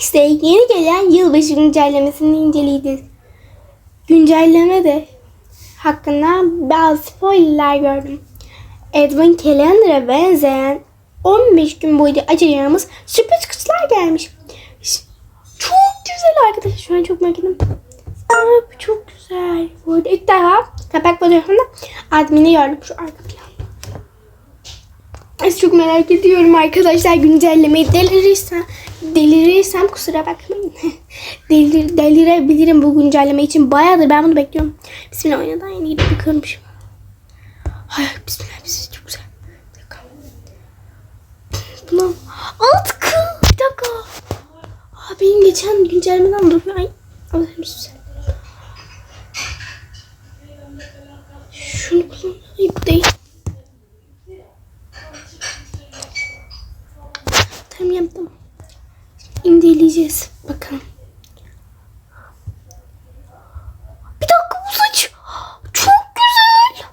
size yeni gelen yılbaşı güncellemesini inceleyeceğiz. Güncelleme de hakkında bazı spoilerler gördüm. Edwin Calendar'a benzeyen 15 gün boyunca açacağımız sürpriz kutular gelmiş. Çok güzel arkadaşlar. Şu an çok merak ettim. Aa, çok güzel. Bu arada ilk defa kapak fotoğrafında admini gördüm şu arka planda. Çok merak ediyorum arkadaşlar güncellemeyi delirirsem delirirsem kusura bakmayın. Delir, delirebilirim bu güncelleme için. Bayağıdır ben bunu bekliyorum. Bismillah oynadan yeni gidip bakıyorum şu. Hay bismillah bismillah çok güzel. Bir dakika. Buna atkı bir dakika. Aa, geçen güncellemeden duruyor. Ay Allah'ım güzel. Şunu kullan. Ay bu değil. İndeleyeceğiz. Bakalım. Bir dakika bu saç. Çok güzel.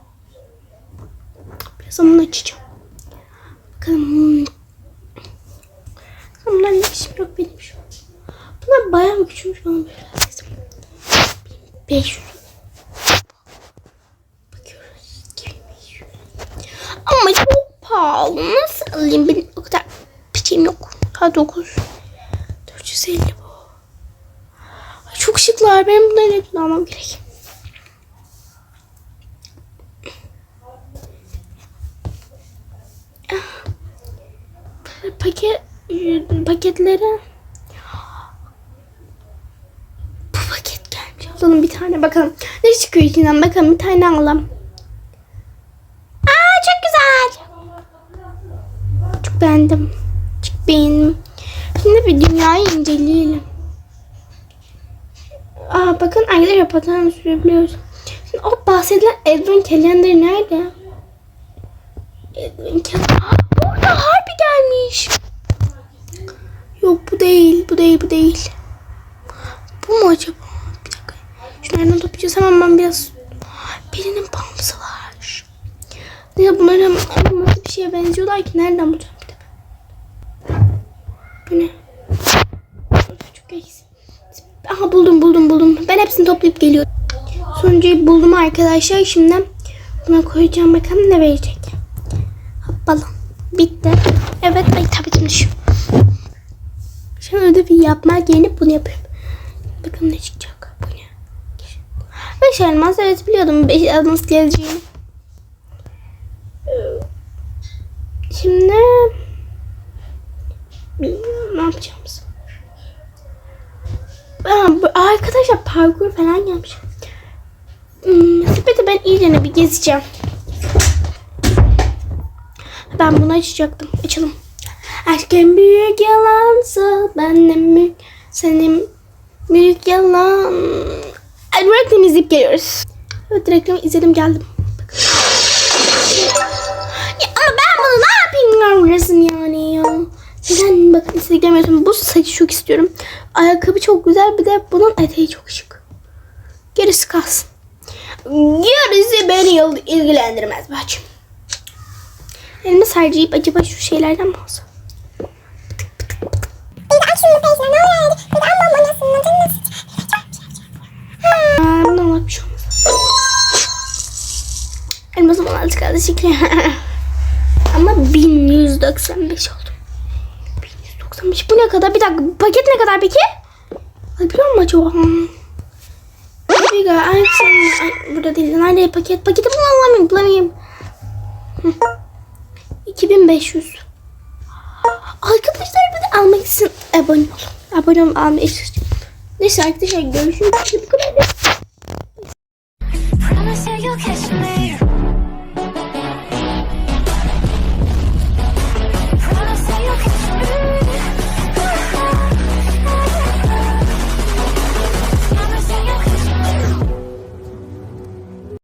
Biraz bunu açacağım. Bakalım. Bunlar ne işim yok benim şu an. Bunlar bayağı küçülmüş bana böyle. 500. Bakıyoruz. 2500. Ama çok pahalı. Nasıl alayım? Benim o kadar biçim yok. Ha 9. 450 bu. Ay, çok şıklar. Benim bunların hepsini almam gerek. Ah. Paket paketleri bu paket gelmiş. Alalım bir tane bakalım. Ne çıkıyor içinden bakalım bir tane alalım. Aa çok güzel. Çok beğendim. Çok beğendim. Şimdi bir dünyayı inceleyelim. Aa bakın arkadaşlar patron sürebiliyoruz. Şimdi o bahsedilen Edwin Calendar nerede? Edwin Calendar. Burada harbi gelmiş. Yok bu değil. Bu değil. Bu değil. Bu mu acaba? Bir dakika. Şunlardan toplayacağız. Hemen ben biraz... Birinin bağımlısı var. Ya bunlar hem hem nasıl bir şeye benziyorlar ki nereden bulacağım. Bu ne? Aha buldum buldum buldum. Ben hepsini toplayıp geliyorum. Sonuncuyu buldum arkadaşlar. Şimdi buna koyacağım bakalım ne verecek. Hoppala. Bitti. Evet. Ay tabii şu. Şimdi ödevi yapmak yerine bunu yapıyorum. Bakalım ne çıkacak. Bu ne? Beş elmas. Evet biliyordum beş elmas geleceğini. Şimdi bilmiyorum ne yapacağımız. Aa, bu- arkadaşlar parkur falan gelmiş. Hmm, sepeti ben iyice bir gezeceğim. Ben bunu açacaktım. Açalım. Aşkın büyük yalansa ben de büyük senin büyük yalan. Hadi reklam izleyip geliyoruz. Evet reklamı izledim geldim. Ya ama ben bunu ne yapayım yani ya. Neden bakın görmüyorsun. Bu saçı çok istiyorum. Ayakkabı çok güzel. Bir de bunun eteği çok şık. Gerisi kalsın. Gerisi beni il- ilgilendirmez bacım. Elimi sarcayıp acaba şu şeylerden mi? Aa, bundan olmak bir şey olmaz. Elmasım 16 kaldı. Ama 1195 oldu. 1195. Bu ne kadar? Bir dakika. Paket ne kadar peki? Ay biliyor musun acaba? Bir dakika. Ay, sen, ay, burada değil. Nerede paket? Paketi bulamıyorum. Bulamıyorum. Hı. 2500. Arkadaşlar bir de almak için abone olun. Abone olun almayı istiyorum. Neyse arkadaşlar görüşürüz. Bu kadar. Promise you catch